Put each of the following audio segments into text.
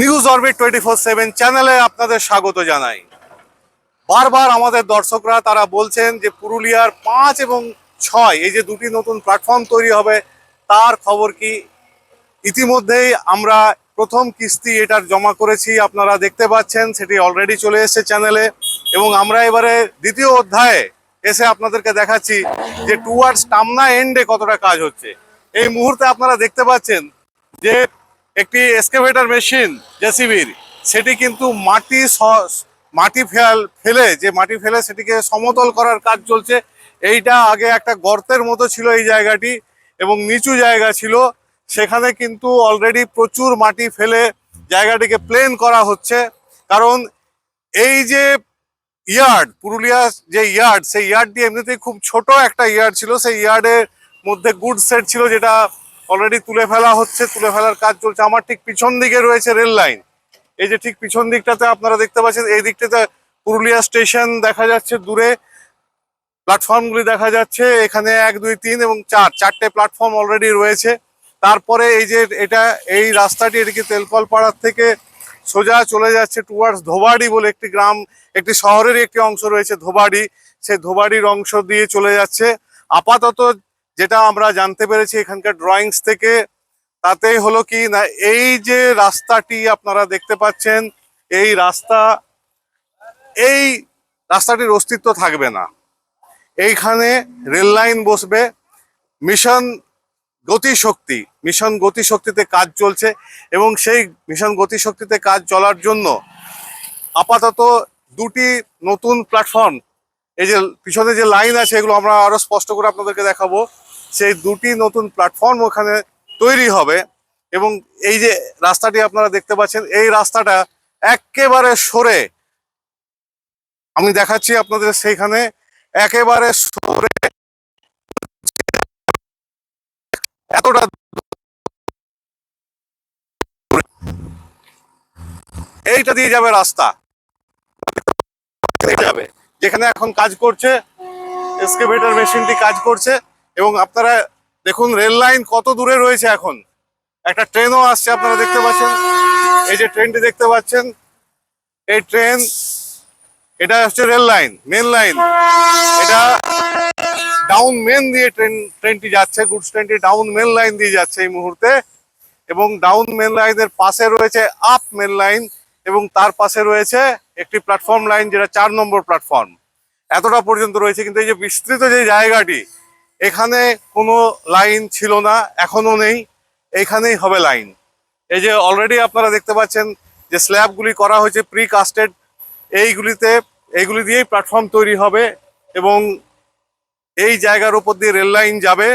News Orbit twenty four seven চ্যানেলে আপনাদের স্বাগত জানাই। বারবার আমাদের দর্শকরা তারা বলছেন যে পুরুলিয়ার পাঁচ এবং ছয়, এই যে দুটি নতুন প্ল্যাটফর্ম তৈরি হবে, তার খবর কি? ইতিমধ্যেই আমরা প্রথম কিস্তি এটার জমা করেছি, আপনারা দেখতে পাচ্ছেন, সেটি অলরেডি চলে এসেছে চ্যানেলে এবং আমরা এবারে দ্বিতীয় অধ্যায়ে এসে আপনাদেরকে দেখাচ্ছি যে টুয়ার্ডস টামনা এন্ডে কতটা কাজ হচ্ছে। এই মুহূর্তে আপনারা দেখতে পাচ্ছেন যে একটি এসকেভেটার মেশিন জেসিবির সেটি কিন্তু মাটি মাটি ফেল, ফেলে, যে মাটি ফেলে সেটিকে সমতল করার কাজ চলছে। এইটা আগে একটা গর্তের মতো ছিল এই জায়গাটি, এবং নিচু জায়গা ছিল। সেখানে কিন্তু অলরেডি প্রচুর মাটি ফেলে জায়গাটিকে প্লেন করা হচ্ছে। কারণ এই যে ইয়ার্ড পুরুলিয়া যে ইয়ার্ড সেই ইয়ার্ডটি এমনিতেই খুব ছোট একটা ইয়ার্ড ছিল। সেই ইয়ার্ডের মধ্যে গুড সেট ছিল, যেটা অলরেডি তুলে ফেলা হচ্ছে, তুলে ফেলার কাজ চলছে। আমার ঠিক পিছন দিকে রয়েছে রেল লাইন। এই যে ঠিক পিছন দিকটাতে আপনারা দেখতে পাচ্ছেন, এই দিকটাতে পুরুলিয়া স্টেশন দেখা যাচ্ছে দূরে। প্ল্যাটফর্মগুলি দেখা যাচ্ছে, এখানে এক, দুই, তিন এবং চার। চারটে প্ল্যাটফর্ম অলরেডি রয়েছে। তারপরে এই যে এটা, এই রাস্তাটি এদিকে তেলকল পাড়ার থেকে সোজা চলে যাচ্ছে টুয়ার্ডস ধোবাড়ি বলে একটি গ্রাম, একটি শহরের একটি অংশ রয়েছে ধোবাড়ি। সেই ধোবাড়ির অংশ দিয়ে চলে যাচ্ছে। আপাতত যেটা আমরা জানতে পেরেছি এখানকার ড্রয়িংস থেকে, তাতেই হলো কি না, এই যে রাস্তাটি আপনারা দেখতে পাচ্ছেন, এই রাস্তা, এই রাস্তাটির অস্তিত্ব থাকবে না। এইখানে রেল লাইন বসবে, মিশন গতিশক্তি, মিশন গতিশক্তিতে কাজ চলছে এবং সেই মিশন গতিশক্তিতে কাজ চলার জন্য আপাতত দুটি নতুন প্ল্যাটফর্ম এই যে পিছনে যে লাইন আছে, এগুলো আমরা আরও স্পষ্ট করে আপনাদেরকে দেখাবো। সেই দুটি নতুন প্ল্যাটফর্ম ওখানে তৈরি হবে। এবং এই যে রাস্তাটি আপনারা দেখতে পাচ্ছেন, এই রাস্তাটা একেবারে সরে। আমি দেখাচ্ছি আপনাদের সেইখানে, একেবারে সরে। এতটা এইটা দিয়ে যাবে রাস্তা। যাবে যেখানে এখন কাজ করছে এসকেভেটর মেশিনটি কাজ করছে। এবং আপনারা দেখুন, রেল লাইন কত দূরে রয়েছে এখন। একটা ট্রেনও আসছে, আপনারা দেখতে পাচ্ছেন। এই যে ট্রেনটি দেখতে পাচ্ছেন, এই ট্রেন, এটা হচ্ছে রেল লাইন মেন লাইন এটা ডাউন মেন দিয়ে ট্রেন, ট্রেনটি যাচ্ছে গুডস ট্রেনটি ডাউন মেন লাইন দিয়ে যাচ্ছে এই মুহূর্তে। এবং ডাউন মেন লাইনের পাশে রয়েছে আপ মেন লাইন এবং তার পাশে রয়েছে একটি প্ল্যাটফর্ম লাইন যেটা চার নম্বর প্ল্যাটফর্ম এতটা পর্যন্ত রয়েছে, কিন্তু এই যে বিস্তৃত যে জায়গাটি এখানে কোনো লাইন ছিল না, এখনও নেই। এইখানেই হবে লাইন। এই যে অলরেডি আপনারা দেখতে পাচ্ছেন যে স্ল্যাবগুলি করা হয়েছে প্রি কাস্টেড এইগুলিতে, এইগুলি দিয়েই প্ল্যাটফর্ম তৈরি হবে এবং এই জায়গার উপর দিয়ে রেল লাইন যাবে।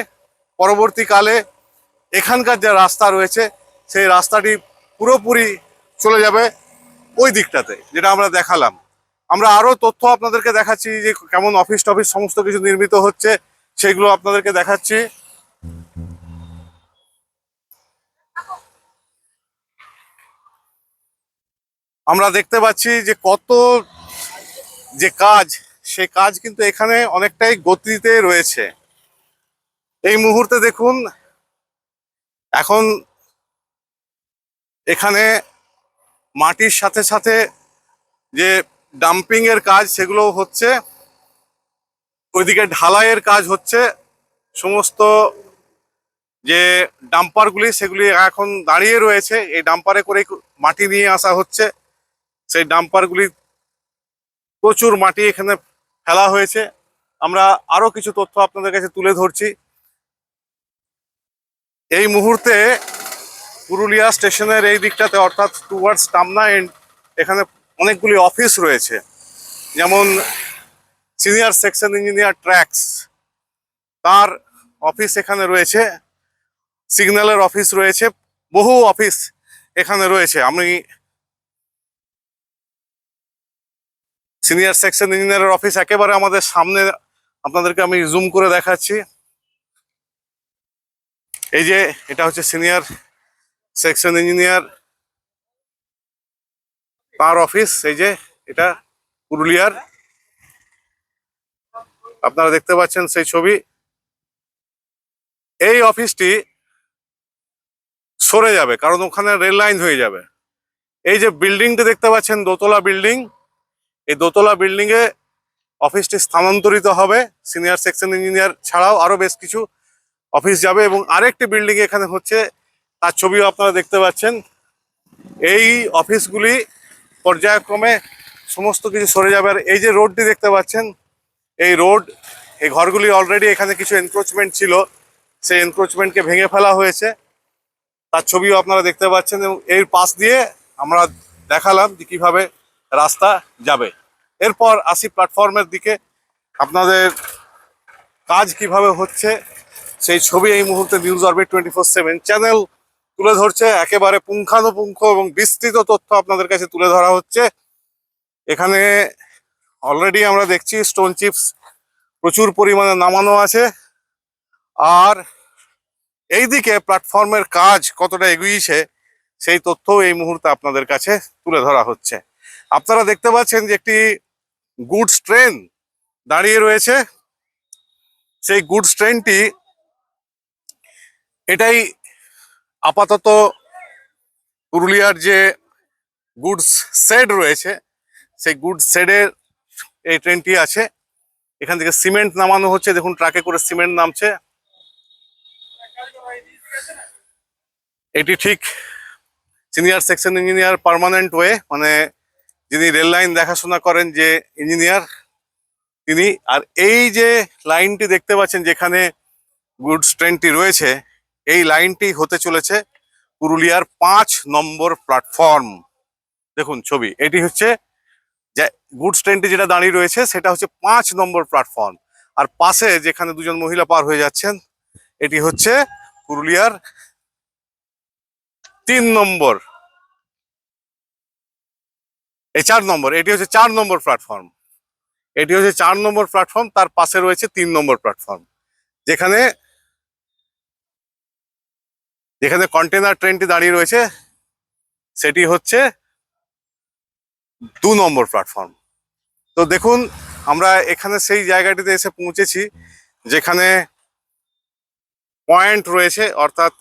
পরবর্তীকালে এখানকার যে রাস্তা রয়েছে, সেই রাস্তাটি পুরোপুরি চলে যাবে ওই দিকটাতে, যেটা আমরা দেখালাম। আমরা আরও তথ্য আপনাদেরকে দেখাচ্ছি যে কেমন অফিস টফিস সমস্ত কিছু নির্মিত হচ্ছে। সেগুলো আপনাদেরকে দেখাচ্ছি। আমরা দেখতে পাচ্ছি যে কত যে কাজ, সে কাজ কিন্তু এখানে অনেকটাই গতিতে রয়েছে। এই মুহূর্তে দেখুন, এখন এখানে মাটির সাথে সাথে যে ডাম্পিং এর কাজ সেগুলো হচ্ছে। ওইদিকে ঢালাইয়ের কাজ হচ্ছে সমস্ত যে ডাম্পারগুলি সেগুলি এখন দাঁড়িয়ে রয়েছে, এই ডাম্পারে করে মাটি নিয়ে আসা হচ্ছে। সেই ডাম্পারগুলি প্রচুর মাটি এখানে ফেলা হয়েছে। আমরা আরও কিছু তথ্য আপনাদের কাছে তুলে ধরছি। এই মুহূর্তে পুরুলিয়া স্টেশনের এই দিকটাতে, অর্থাৎ টুয়ার্ডস টামনা এন্ড এখানে অনেকগুলি অফিস রয়েছে। যেমন সিনিয়র সেকশন ইঞ্জিনিয়ার ট্র্যাক্স। তার অফিস এখানে রয়েছে, সিগন্যালের অফিস রয়েছে, বহু অফিস এখানে রয়েছে। আমি সিনিয়র সেকশন ইঞ্জিনিয়ারের অফিস একেবারে আমাদের সামনে, আপনাদেরকে আমি জুম করে দেখাচ্ছি। এই যে, এটা হচ্ছে সিনিয়র সেকশন ইঞ্জিনিয়ার, তার অফিস, এই যে, এটা পুরুলিয়ার। আপনারা দেখতে পাচ্ছেন সেই ছবি। এই অফিসটি সরে যাবে, কারণ ওখানে রেল লাইন হয়ে যাবে। এই যে বিল্ডিংটা দেখতে পাচ্ছেন, দোতলা বিল্ডিং। এই দোতলা বিল্ডিং এ অফিসটি স্থানান্তরিত হবে। সিনিয়র সেকশন ইঞ্জিনিয়ার ছাড়াও আরও বেশ কিছু অফিস যাবে এবং আরেকটি বিল্ডিং এখানে হচ্ছে, তার ছবিও আপনারা দেখতে পাচ্ছেন। এই অফিসগুলি পর্যায়ক্রমে সমস্ত কিছু সরে যাবে। আর এই যে রোডটি দেখতে পাচ্ছেন এই রোড, এই ঘরগুলি অলরেডি এখানে কিছু এনক্রোচমেন্ট ছিল। সেই এনক্রোচমেন্টকে ভেঙে ফেলা হয়েছে। তার ছবিও আপনারা দেখতে পাচ্ছেন এবং এর পাশ দিয়ে আমরা দেখালাম যে কীভাবে রাস্তা যাবে। এরপর আসি প্ল্যাটফর্মের দিকে। আপনাদের কাজ কীভাবে হচ্ছে, সেই ছবি এই মুহূর্তে News Orbit twenty four seven channel তুলে ধরছে। একেবারে পুঙ্খানুপুঙ্খ এবং বিস্তৃত তথ্য আপনাদের কাছে তুলে ধরা হচ্ছে। এখানে অলরেডি আমরা দেখছি স্টোন চিপস প্রচুর পরিমাণে নামানো আছে। আর এইদিকে প্ল্যাটফর্মের কাজ কতটা এগিয়েছে, সেই তথ্যও এই মুহূর্তে আপনাদের কাছে তুলে ধরা হচ্ছে। আপনারা দেখতে পাচ্ছেন যে একটি গুডস ট্রেন দাঁড়িয়ে রয়েছে। সেই গুডস ট্রেনটি এটাই আপাতত পুরুলিয়ার যে গুডস শেড রয়েছে, সেই গুডস শেডের এই ট্রেনটি আছে। এখান থেকে সিমেন্ট নামানো হচ্ছে। দেখুন, ট্রাকে করে সিমেন্ট নামছে। এটি ঠিক senior section engineer permanent way মানে যিনি রেল লাইন দেখাশোনা করেন যে ইঞ্জিনিয়ার তিনি। আর এই যে লাইনটি দেখতে পাচ্ছেন, যেখানে গুডস ট্রেনটি রয়েছে, এই লাইনটি হতে চলেছে পুরুলিয়ার পাঁচ নম্বর প্ল্যাটফর্ম। দেখুন ছবি, এটি হচ্ছে গুডস ট্রেনটি যেটা দাঁড়িয়ে রয়েছে, সেটা হচ্ছে পাঁচ নম্বর প্ল্যাটফর্ম আর পাশে যেখানে দুজন মহিলা পার হয়ে যাচ্ছেন, এটি হচ্ছে পুরুলিয়ার তিন নম্বর। এই চার নম্বর, এটি হচ্ছে চার নম্বর প্ল্যাটফর্ম এটি হচ্ছে চার নম্বর প্ল্যাটফর্ম তার পাশে রয়েছে তিন নম্বর প্ল্যাটফর্ম যেখানে যেখানে কন্টেনার ট্রেনটি দাঁড়িয়ে রয়েছে, সেটি হচ্ছে দু নম্বর প্ল্যাটফর্ম তো দেখুন, আমরা এখানে সেই জায়গাটিতে এসে পৌঁছেছি, যেখানে পয়েন্ট রয়েছে, অর্থাৎ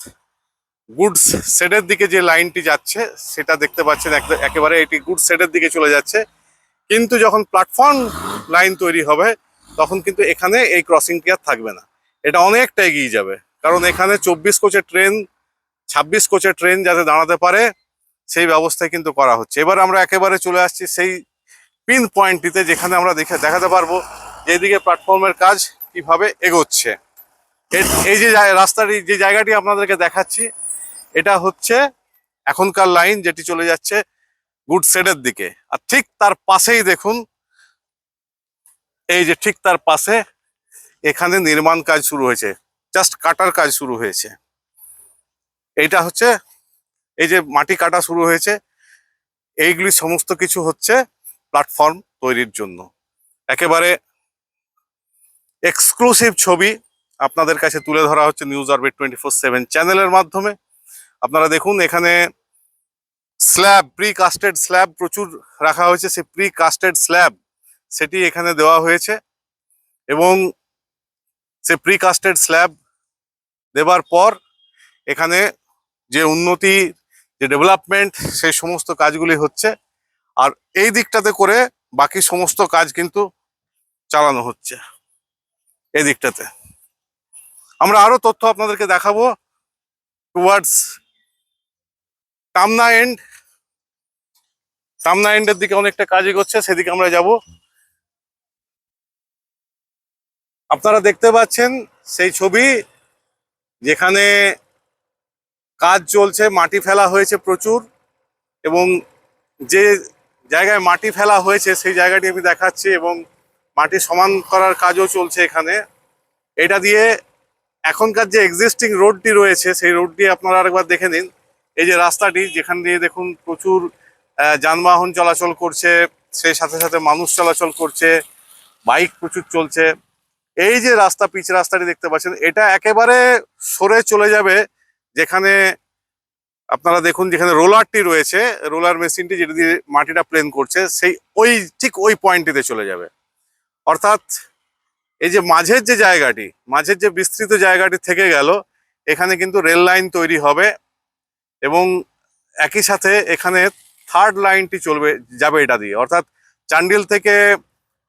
গুডস শেডের দিকে যে লাইনটি যাচ্ছে, সেটা দেখতে পাচ্ছেন এক- একেবারে এটি গুডস শেডের দিকে চলে যাচ্ছে। কিন্তু যখন প্ল্যাটফর্ম লাইন তৈরি হবে, তখন কিন্তু এখানে এই ক্রসিংটি আর থাকবে না। এটা অনেকটা এগিয়ে যাবে। কারণ এখানে চব্বিশ কোচের ট্রেন, ছাব্বিশ কোচের ট্রেন যাতে দাঁড়াতে পারে, সেই ব্যবস্থাই কিন্তু করা হচ্ছে। এবার আমরা একেবারে চলে আসছি সেই পিন পয়েন্টটিতে যেখানে আমরা দেখে দেখাতে পারব যে এদিকে প্ল্যাটফর্মের কাজ কীভাবে এগোচ্ছে। এই যে রাস্তাটি, যে জায়গাটি আপনাদেরকে দেখাচ্ছি, এটা হচ্ছে এখনকার লাইন যেটি চলে যাচ্ছে গুড সেডের দিকে। আর ঠিক তার পাশেই দেখুন, এই যে ঠিক তার পাশে এখানে নির্মাণ কাজ শুরু হয়েছে, জাস্ট কাটার কাজ শুরু হয়েছে। এইটা হচ্ছে, এই যে মাটি কাটা শুরু হয়েছে, এইগুলি সমস্ত কিছু হচ্ছে প্ল্যাটফর্ম তৈরির জন্য। একেবারে এক্সক্লুসিভ ছবি আপনাদের কাছে তুলে ধরা হচ্ছে News Orbit twenty four seven চ্যানেলের মাধ্যমে। আপনারা দেখুন, এখানে স্ল্যাব প্রি কাস্টেড স্ল্যাব প্রচুর রাখা হয়েছে। সেই প্রি কাস্টেড স্ল্যাব সেটি এখানে দেওয়া হয়েছে এবং সে প্রি কাস্টেড স্ল্যাব দেবার পর এখানে যে উন্নতি, যে ডেভেলপমেন্ট সেই সমস্ত কাজগুলি হচ্ছে। আর এই দিকটাতে করে বাকি সমস্ত কাজ কিন্তু চালানো হচ্ছে। এই দিকটাতে। আমরা আরও তথ্য আপনাদেরকে দেখাবো টুয়ার্ডস টামনা এন্ড টামনা এন্ডের দিকে অনেকটা কাজ এগোচ্ছে, সেদিকে আমরা যাব। আপনারা দেখতে পাচ্ছেন সেই ছবি যেখানে কাজ চলছে, মাটি ফেলা হয়েছে প্রচুর এবং যে জায়গায় মাটি ফেলা হয়েছে, সেই জায়গাটি আমি দেখাচ্ছি এবং মাটি সমান করার কাজও চলছে এখানে। এটা দিয়ে এখনকার যে এক্সিস্টিং রোডটি রয়েছে, সেই রোডটি আপনারা আরেকবার দেখে নিন। এই যে রাস্তাটি, যেখান দিয়ে দেখুন প্রচুর যানবাহন চলাচল করছে, সেই সাথে সাথে মানুষ চলাচল করছে, বাইক প্রচুর চলছে। এই যে রাস্তা, পিচ রাস্তাটি দেখতে পাচ্ছেন, এটা একেবারে সরে চলে যাবে, যেখানে আপনারা দেখুন যেখানে রোলারটি রয়েছে রোলার মেশিনটি যেটা দিয়ে মাটিটা প্লেন করছে, সেই ওই ঠিক ওই পয়েন্টটিতে চলে যাবে। অর্থাৎ এই যে মাঝের যে জায়গাটি, মাঝের যে বিস্তৃত জায়গাটি থেকে গেল, এখানে কিন্তু রেল লাইন তৈরি হবে এবং একই সাথে এখানে থার্ড লাইনটি চলবে, যাবে এটা দিয়ে। অর্থাৎ চান্ডিল থেকে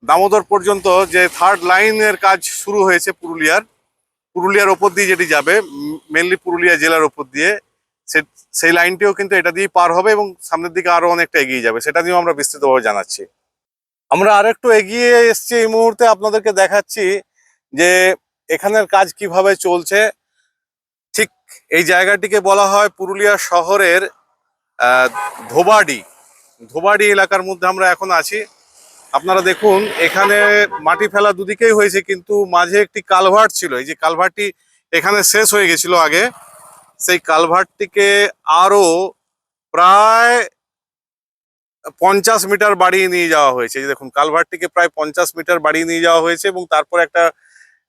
দামোদর পর্যন্ত যে থার্ড লাইনের কাজ শুরু হয়েছে পুরুলিয়ার পুরুলিয়ার ওপর দিয়ে যেটি যাবে মেনলি পুরুলিয়া জেলার ওপর দিয়ে সেই লাইনটিও কিন্তু এটা দিয়ে পার হবে এবং সামনের দিকে আরও অনেকটা এগিয়ে যাবে। সেটা নিয়েও আমরা বিস্তৃতভাবে জানাচ্ছি। আমরা আর একটু এগিয়ে এসছি এই মুহূর্তে আপনাদেরকে দেখাচ্ছি যে এখানের কাজ কীভাবে চলছে। ঠিক এই জায়গাটিকে বলা হয় পুরুলিয়া শহরের ধোবাডি। ধোবাডি এলাকার মধ্যে আমরা এখন আছি। আপনারা দেখুন, এখানে মাটি ফেলা দুদিকেই হয়েছে, কিন্তু মাঝে একটি কালভার্ট ছিল। এই যে কালভার্টটি এখানে শেষ হয়ে গেছিল আগে। সেই কালভার্টটিকে আরও প্রায় পঞ্চাশ মিটার বাড়িয়ে নিয়ে যাওয়া হয়েছে। দেখুন, কালভার্টটিকে প্রায় পঞ্চাশ মিটার বাড়িয়ে নিয়ে যাওয়া হয়েছে এবং তারপর একটা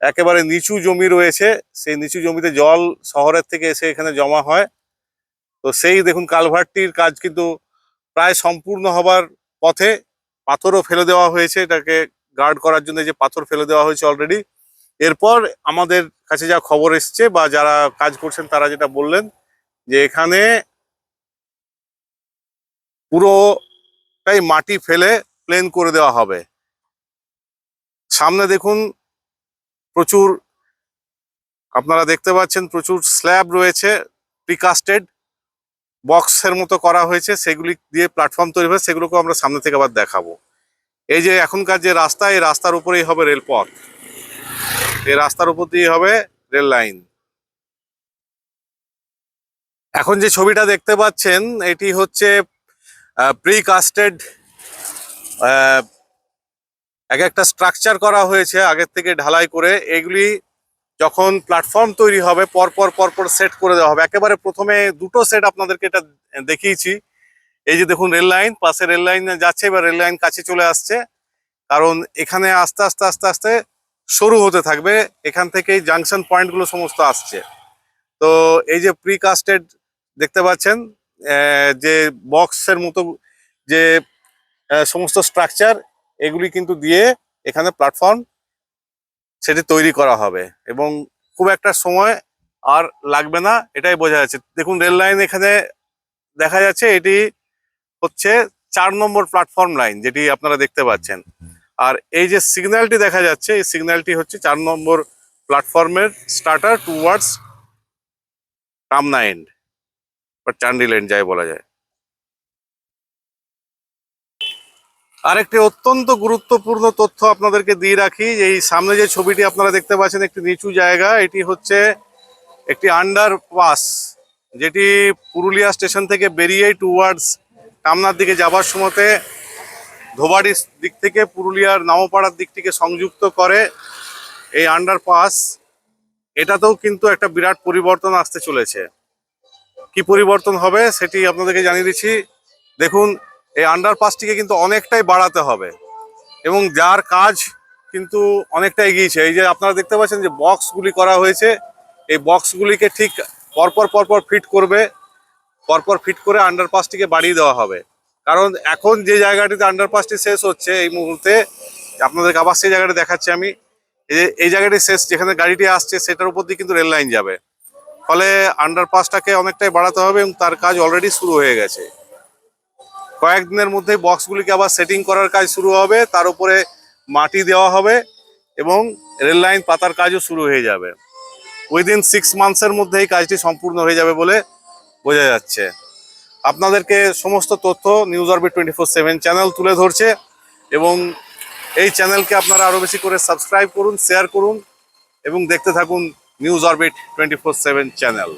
একেবারে নিচু জমি রয়েছে। সেই নিচু জমিতে জল শহরের থেকে এসে এখানে জমা হয়। তো সেই দেখুন, কালভার্টটির কাজ কিন্তু প্রায় সম্পূর্ণ হবার পথে পাথরও ফেলে দেওয়া হয়েছে। এটাকে গার্ড করার জন্য যে পাথর ফেলে দেওয়া হয়েছে অলরেডি এরপর আমাদের কাছে যা খবর এসছে বা যারা কাজ করছেন তারা যেটা বললেন যে এখানে পুরোটাই মাটি ফেলে প্লেন করে দেওয়া হবে। সামনে দেখুন প্রচুর, আপনারা দেখতে পাচ্ছেন প্রচুর স্ল্যাব রয়েছে প্রিকাস্টেড বক্সের মতো করা হয়েছে, সেগুলি দিয়ে প্ল্যাটফর্ম তৈরি হবে সেগুলোকে আমরা সামনে থেকে আবার দেখাবো। এই যে এখনকার যে রাস্তা, এই রাস্তার উপরেই হবে রেলপথ এই রাস্তার উপর দিয়ে হবে রেল লাইন। এখন যে ছবিটা দেখতে পাচ্ছেন, এটি হচ্ছে প্রিকাস্টেড এক একটা স্ট্রাকচার করা হয়েছে আগের থেকে ঢালাই করে। এগুলি যখন প্ল্যাটফর্ম তৈরি হবে, পরপর পরপর সেট করে দেওয়া হবে। একেবারে প্রথমে দুটো সেট আপনাদেরকে এটা দেখিয়েছি। এই যে দেখুন রেল লাইন, পাশে রেল লাইন যাচ্ছে, এবার রেল লাইন কাছে চলে আসছে। কারণ এখানে আস্তে আস্তে আস্তে আস্তে সরু হতে থাকবে। এখান থেকেই জাংশন পয়েন্টগুলো সমস্ত আসছে। তো এই যে প্রিকাস্টেড দেখতে পাচ্ছেন যে বক্সের মতো যে সমস্ত স্ট্রাকচার এগুলি কিন্তু দিয়ে এখানে প্ল্যাটফর্ম সেটি তৈরি করা হবে। এবং খুব একটা সময় আর লাগবে না, এটাই বোঝা যাচ্ছে। দেখুন, রেল লাইন এখানে দেখা যাচ্ছে, এটি হচ্ছে চার নম্বর প্ল্যাটফর্ম লাইন যেটি আপনারা দেখতে পাচ্ছেন। আর এই যে সিগন্যালটি দেখা যাচ্ছে, এই সিগন্যালটি হচ্ছে চার নম্বর প্ল্যাটফর্মের স্টার্টার টুয়ার্ডস রামনা এন্ড বা চান্ডিল যাই বলা যায়। আরেকটি অত্যন্ত গুরুত্বপূর্ণ তথ্য আপনাদেরকে দিয়ে রাখি, যে এই সামনে যে ছবিটি আপনারা দেখতে পাচ্ছেন, একটি নিচু জায়গা, এটি হচ্ছে একটি আন্ডার পাস যেটি পুরুলিয়া স্টেশন থেকে বেরিয়ে টুয়ার্ডস টামনার দিকে যাবার সময়তে ধোবাড়ির দিক থেকে পুরুলিয়ার নামপাড়ার দিকটিকে সংযুক্ত করে এই আন্ডার পাস এটাতেও কিন্তু একটা বিরাট পরিবর্তন আসতে চলেছে। কি পরিবর্তন হবে সেটি আপনাদেরকে জানিয়ে দিচ্ছি। দেখুন, এই আন্ডারপাসটিকে কিন্তু অনেকটাই বাড়াতে হবে এবং যার কাজ কিন্তু অনেকটা এগিয়েছে এই যে আপনারা দেখতে পাচ্ছেন যে বক্সগুলি করা হয়েছে, এই বক্সগুলিকে ঠিক পরপর পরপর ফিট করবে, পরপর ফিট করে আন্ডারপাসটিকে বাড়িয়ে দেওয়া হবে। কারণ এখন যে জায়গাটিতে আন্ডারপাসটি শেষ হচ্ছে এই মুহূর্তে, আপনাদেরকে আবার সেই জায়গাটা দেখাচ্ছি আমি, এই জায়গাটি শেষ, যেখানে গাড়িটি আসছে সেটার উপর দিয়ে কিন্তু রেল লাইন যাবে। ফলে আন্ডারপাসটাকে অনেকটাই বাড়াতে হবে এবং তার কাজ অলরেডি শুরু হয়ে গেছে। কয়েকদিনের মধ্যেই বক্সগুলিকে আবার সেটিং করার কাজ শুরু হবে, তার উপরে মাটি দেওয়া হবে এবং রেল লাইন পাতার কাজও শুরু হয়ে যাবে। উইদিন সিক্স মান্থসের মধ্যে এই কাজটি সম্পূর্ণ হয়ে যাবে বলে বোঝা যাচ্ছে। আপনাদেরকে সমস্ত তথ্য News Orbit twenty four seven channel তুলে ধরছে এবং এই চ্যানেলকে আপনারা আরও বেশি করে সাবস্ক্রাইব করুন শেয়ার করুন এবং দেখতে থাকুন News Orbit twenty four seven channel